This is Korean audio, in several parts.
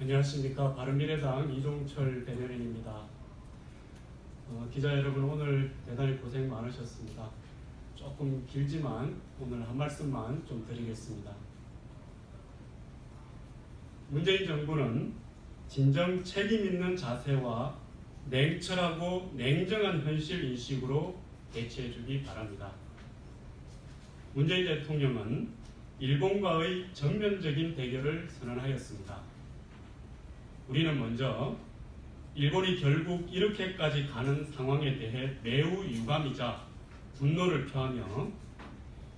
안녕하십니까 바른미래당 이종철 대변인입니다. 어, 기자 여러분 오늘 대단히 고생 많으셨습니다. 조금 길지만 오늘 한 말씀만 좀 드리겠습니다. 문재인 정부는 진정 책임 있는 자세와 냉철하고 냉정한 현실 인식으로 대처해 주기 바랍니다. 문재인 대통령은 일본과의 전면적인 대결을 선언하였습니다. 우리는 먼저 일본이 결국 이렇게까지 가는 상황에 대해 매우 유감이자 분노를 표하며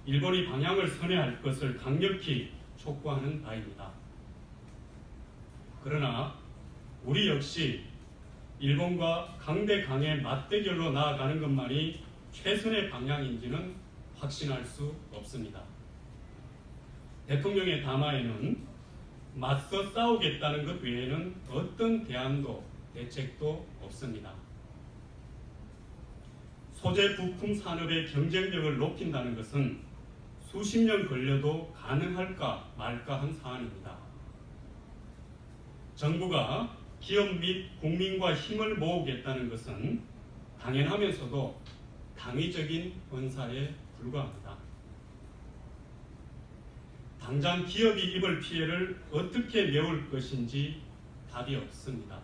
일본이 방향을 선회할 것을 강력히 촉구하는 바입니다. 그러나 우리 역시 일본과 강대강의 맞대결로 나아가는 것만이 최선의 방향인지는 확신할 수 없습니다. 대통령의 담화에는 맞서 싸우겠다는 것 외에는 어떤 대안도 대책도 없습니다. 소재 부품 산업의 경쟁력을 높인다는 것은 수십 년 걸려도 가능할까 말까 한 사안입니다. 정부가 기업 및 국민과 힘을 모으겠다는 것은 당연하면서도 당위적인 언사에 불과합니다. 당장 기업이 입을 피해를 어떻게 메울 것인지 답이 없습니다.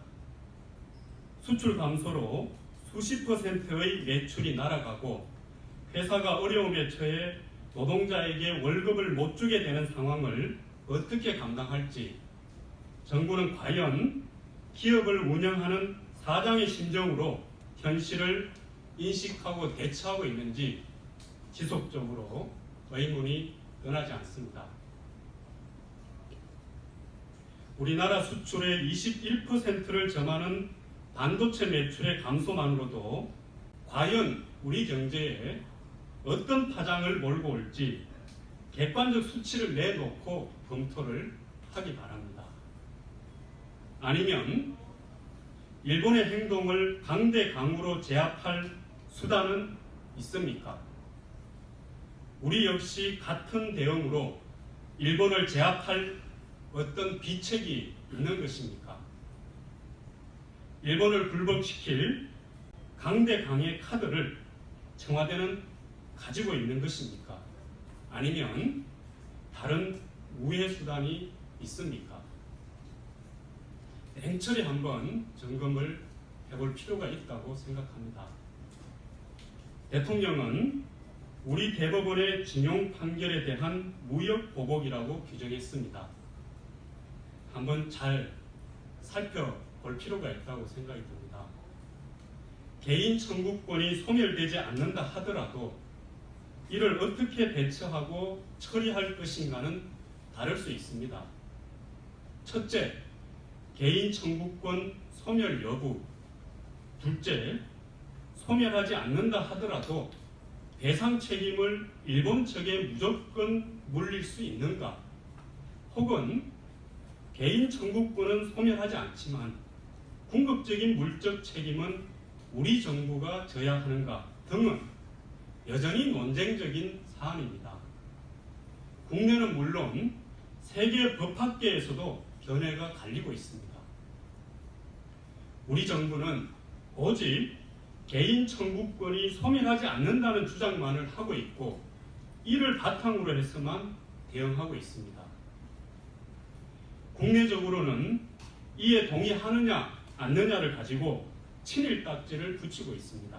수출 감소로 수십 퍼센트의 매출이 날아가고 회사가 어려움에 처해 노동자에게 월급을 못 주게 되는 상황을 어떻게 감당할지 정부는 과연 기업을 운영하는 사장의 심정으로 현실을 인식하고 대처하고 있는지 지속적으로 의문이 떠나지 않습니다. 우리나라 수출의 21%를 점하는 반도체 매출의 감소만으로도 과연 우리 경제에 어떤 파장을 몰고 올지 객관적 수치를 내놓고 검토를 하기 바랍니다. 아니면 일본의 행동을 강대강으로 제압할 수단은 있습니까? 우리 역시 같은 대응으로 일본을 제압할 어떤 비책이 있는 것입니까? 일본을 불법시킬 강대강의 카드를 청와대는 가지고 있는 것입니까? 아니면 다른 우회 수단이 있습니까? 냉철히 한번 점검을 해볼 필요가 있다고 생각합니다. 대통령은 우리 대법원의 징용 판결에 대한 무역 보복이라고 규정했습니다. 한번 잘 살펴볼 필요가 있다고 생각이 듭니다. 개인 청구권이 소멸되지 않는다 하더라도 이를 어떻게 대처하고 처리할 것인가는 다를 수 있습니다. 첫째, 개인 청구권 소멸 여부. 둘째, 소멸하지 않는다 하더라도 배상 책임을 일본 측에 무조건 물릴 수 있는가? 혹은 개인 청구권은 소멸하지 않지만 궁극적인 물적 책임은 우리 정부가 져야 하는가 등은 여전히 논쟁적인 사안입니다. 국내는 물론 세계 법학계에서도 견해가 갈리고 있습니다. 우리 정부는 오직 개인 청구권이 소멸하지 않는다는 주장만을 하고 있고 이를 바탕으로 해서만 대응하고 있습니다. 국내적으로는 이에 동의하느냐 않느냐를 가지고 친일 딱지를 붙이고 있습니다.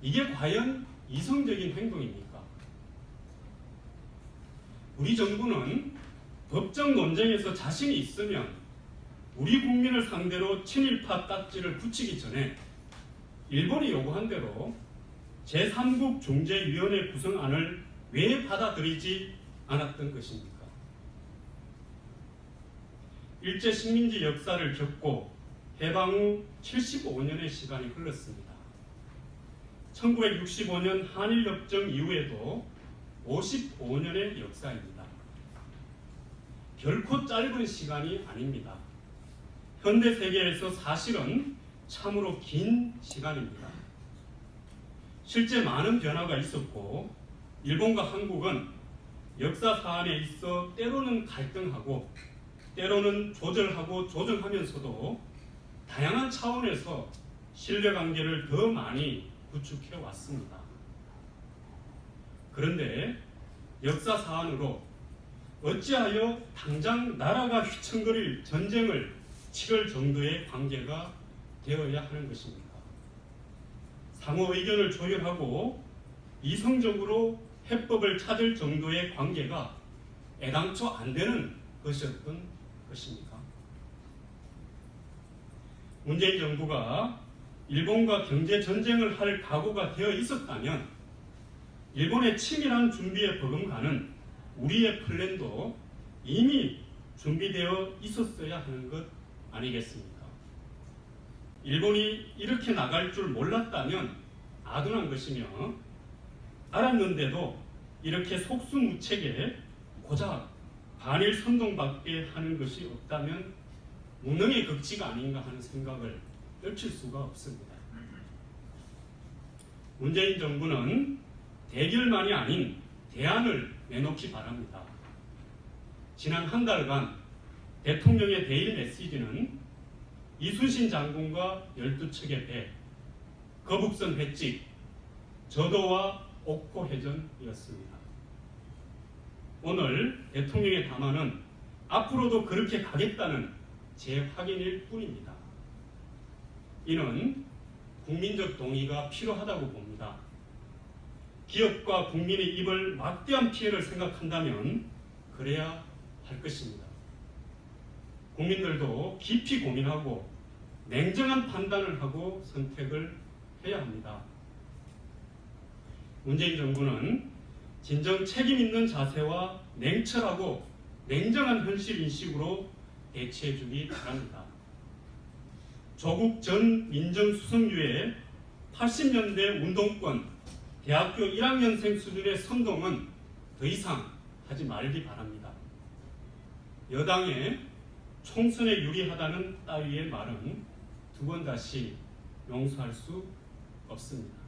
이게 과연 이성적인 행동입니까? 우리 정부는 법적 논쟁에서 자신이 있으면 우리 국민을 상대로 친일파 딱지를 붙이기 전에 일본이 요구한 대로 제3국 중재위원회 구성안을 왜 받아들이지 않았던 것입니까? 일제 식민지 역사를 겪고 해방 후 75년의 시간이 흘렀습니다. 1965년 한일협정 이후에도 55년의 역사입니다. 결코 짧은 시간이 아닙니다. 현대 세계에서 사실은 참으로 긴 시간입니다. 실제 많은 변화가 있었고 일본과 한국은 역사 사안에 있어 때로는 갈등하고 때로는 조절하고 조정하면서도 다양한 차원에서 신뢰관계를 더 많이 구축해 왔습니다. 그런데 역사 사안으로 어찌하여 당장 나라가 휘청거릴 전쟁을 치를 정도의 관계가 되어야 하는 것입니까? 상호 의견을 조율하고 이성적으로 해법을 찾을 정도의 관계가 애당초 안 되는 것이었던 것입니까? 문재인 정부가 일본과 경제 전쟁을 할 각오가 되어 있었다면 일본의 치밀한 준비에 버금가는 우리의 플랜도 이미 준비되어 있었어야 하는 것 아니겠습니까? 일본이 이렇게 나갈 줄 몰랐다면 아둔한 것이며 알았는데도 이렇게 속수무책에 고작 반일 선동받게 하는 것이 없다면 무능의 극치가 아닌가 하는 생각을 떨칠 수가 없습니다. 문재인 정부는 대결만이 아닌 대안을 내놓기 바랍니다. 지난 한 달간 대통령의 대일 메시지는 이순신 장군과 열두 척의 배, 거북선 횟집, 저도와 옥포 해전이었습니다. 오늘 대통령의 담화는 앞으로도 그렇게 가겠다는 재확인일 뿐입니다. 이는 국민적 동의가 필요하다고 봅니다. 기업과 국민의 입을 막대한 피해를 생각한다면 그래야 할 것입니다. 국민들도 깊이 고민하고 냉정한 판단을 하고 선택을 해야 합니다. 문재인 정부는 진정 책임 있는 자세와 냉철하고 냉정한 현실 인식으로 대처해 주기 바랍니다. 조국 전 민정수석류의 80년대 운동권 대학교 1학년생 수준의 선동은 더 이상 하지 말기 바랍니다. 여당의 총선에 유리하다는 따위의 말은 두 번 다시 용서할 수 없습니다.